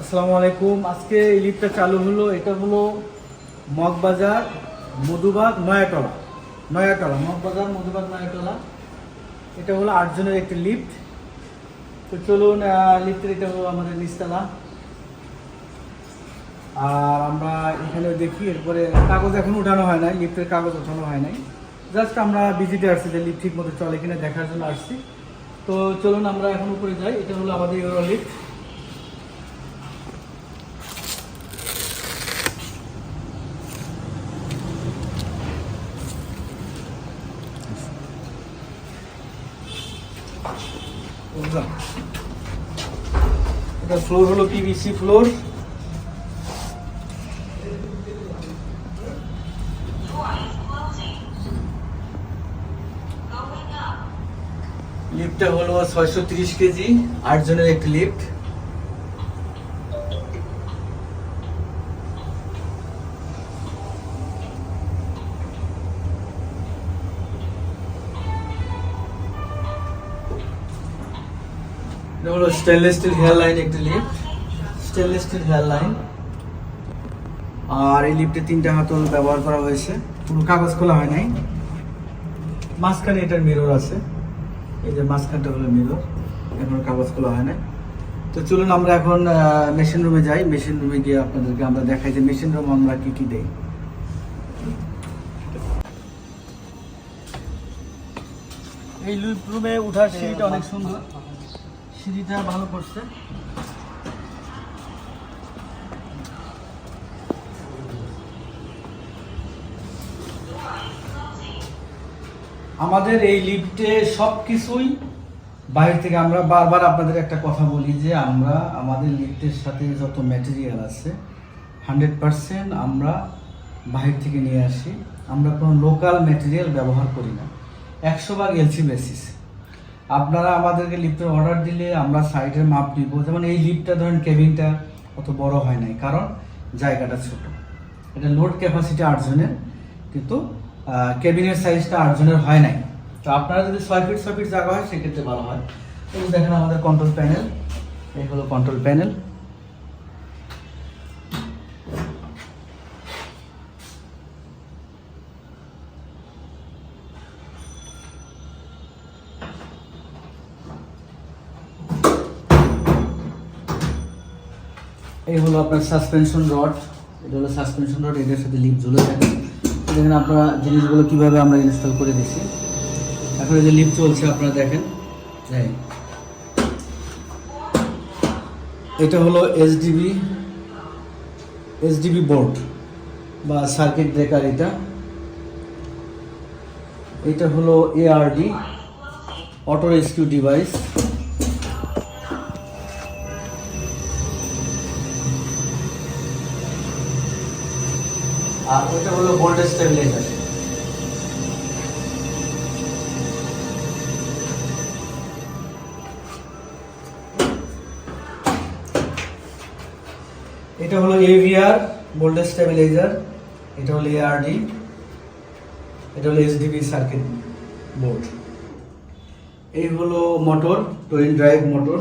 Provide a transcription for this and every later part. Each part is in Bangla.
আসসালামু আলাইকুম। আজকে এই লিফটটা চালু হলো, এটা হলো মগবাজার মধুবাগ নয়াটলা নয়াটলা মগবাজার মধুবাগ নয়াটলা এটা হলো আটজনের একটি লিফট। তো চলুন লিফটের এটা হলো আমাদের নিচতলা। আর আমরা এখানে দেখি, এরপরে কাগজ এখন উঠানো হয় নাই, লিফটের কাগজ উঠানো হয় নাই। জাস্ট আমরা ভিজিটে আসছি যে লিফট ঠিক মতো চলে কিনা দেখার জন্য আসছি। তো চলুন, আমরা এখন উপরে যাই। এটা হলো আমাদের ইউরো লিফট। এটা ফ্লোর হলো পিভিসি ফ্লোর লিফটটা হলো ছয়শো কেজি আট জনের একটি লিফট এটা হলো স্টেনলেস স্টিল হেয়ার লাইন একটি lift stainless steel hair line আর এই লিফটে তিনটা হাতল ব্যবহার করা হয়েছে। পুরো কাগজ খোলা হয় নাই। মাঝখানে এটার মিরর আছে। এই যে মাঝখানটা হলো মিরর এখন কাগজ খোলা হয় নাই। তো চলুন আমরা এখন মেশিন রুমে যাই। মেশিন রুমে গিয়ে আপনাদেরকে আমরা দেখাই যে মেশিন রুম আমরা কি কি দেই। এই রুমে উঠার সিঁড়িটা অনেক সুন্দর। সিঁড়িটা ভালো করছে। আমাদের এই লিফটে সব কিছুই বাইরে থেকে আমরা বারবার আপনাদের একটা কথা বলি যে আমরা আমাদের লিফটের সাথে যত ম্যাটেরিয়াল আছে হান্ড্রেড পারসেন্ট আমরা বাইরে থেকে নিয়ে আসি। আমরা কোনো লোকাল ম্যাটেরিয়াল ব্যবহার করি না। একশো ভাগ এলসি বেসিস আপনারা আমাদেরকে লিফ্টের অর্ডার দিলে আমরা সাইডের মাপ নিব যেমন এই লিফ্টটা ধরেন কেবিনটা অত বড় হয় নাই, কারণ জায়গাটা ছোট। এটা লোড ক্যাপাসিটি আটজনের কিন্তু কেবিনের সাইজটা আটজনের হয় নাই। তো আপনারা যদি ছয় ফিট ছয় ফিট জায়গা হয়, সেক্ষেত্রে ভালো হয়। তো দেখেন আমাদের কন্ট্রোল প্যানেল এই হলো কন্ট্রোল প্যানেল এই হলো আপনার সাসপেনশন রড এটা হলো সাসপেনশন রড এটার সাথে লিপ ঝুলে থাকে দেখেন আপনারা জিনিসগুলো কীভাবে আমরা ইনস্টল করে দিছি। এখন যে লিপ চলছে, আপনারা দেখেন। হ্যাঁ এটা হলো এসডিবি এসডিবি বোর্ড বা সার্কিট ব্রেকার এটা। এটা হলো এআরডি অটো রেস্কিউ ডিভাইস আর ওইটা হলো ভোল্টেজ স্টেবিলাইজার এটা হলো এভিআর ভোল্টেজ স্টেবিলাইজার এটা হলো এআরডি এটা হলো এসডিবি সার্কিট বোর্ড এই হলো মোটর টোয়েন ড্রাইভ মোটর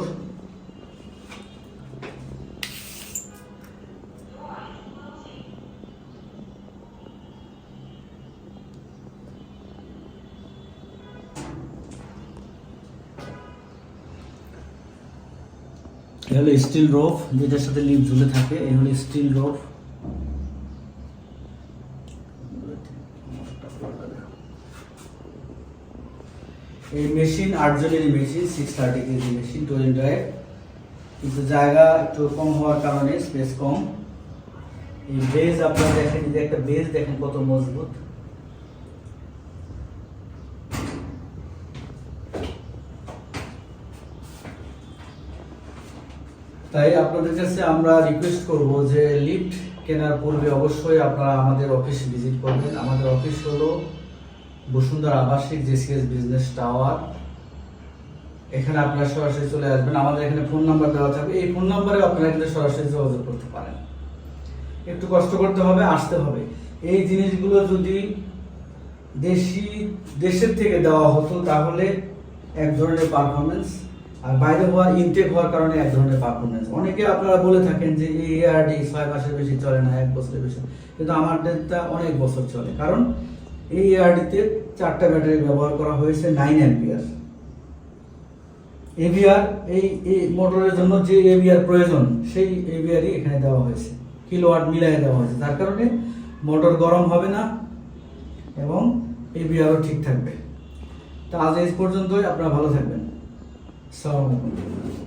হলো স্টিল রোপ যেটার সাথে লিপ ঝুলে থাকে। এই হলো স্টিল রোপ এই machine আটজনের machine six thirty KG machine twin drive কিন্তু জায়গা একটু কম হওয়ার কারণে স্পেস কম। এই বেজ আপনারা দেখেন যে একটা বেজ দেখেন কত মজবুত। তাই আপনাদের কাছে আমরা রিকোয়েস্ট করব যে লিফট কেনার পূর্বে অবশ্যই আপনারা আমাদের অফিস ভিজিট করবেন। আমাদের অফিস হলো বসুন্ধরা আবাসিক জেসিএস বিজনেস টাওয়ার এখানে আপনারা সরাসরি চলে আসবেন। আমাদের এখানে ফোন নাম্বার দেওয়া থাকবে। এই ফোন নাম্বারে আপনারা কিন্তু সরাসরি যোগাযোগ করতে পারেন। একটু কষ্ট করতে হবে, আসতে হবে। এই জিনিসগুলো যদি দেশি, দেশের থেকে দেওয়া হতো তাহলে এক ধরনের পারফরমেন্স আর বাইরে হওয়ার ইনটেক হওয়ার কারণে এক ধরনের পারফরমেন্স অনেকে আপনারা বলে থাকেন যে এই এআরডি ছয় মাসের বেশি চলে না, এক বছরের বেশি। কিন্তু আমার ডেটটা অনেক বছর চলে। কারণ এই এআরডিতে চারটা ব্যাটারি ব্যবহার করা হয়েছে নাইন অ্যাম্পিয়ার এভিআর এই এই মোটরের জন্য যে এভিআর প্রয়োজন, সেই এভিআরই এখানে দেওয়া হয়েছে। কিলোওয়াট মিলাই দেওয়া হয়েছে। তার কারণে মোটর গরম হবে না এবং এভিআরও ঠিক থাকবে। তা আজ এই পর্যন্তই। আপনারা ভালো থাকবেন। আসসালামু আলাইকুম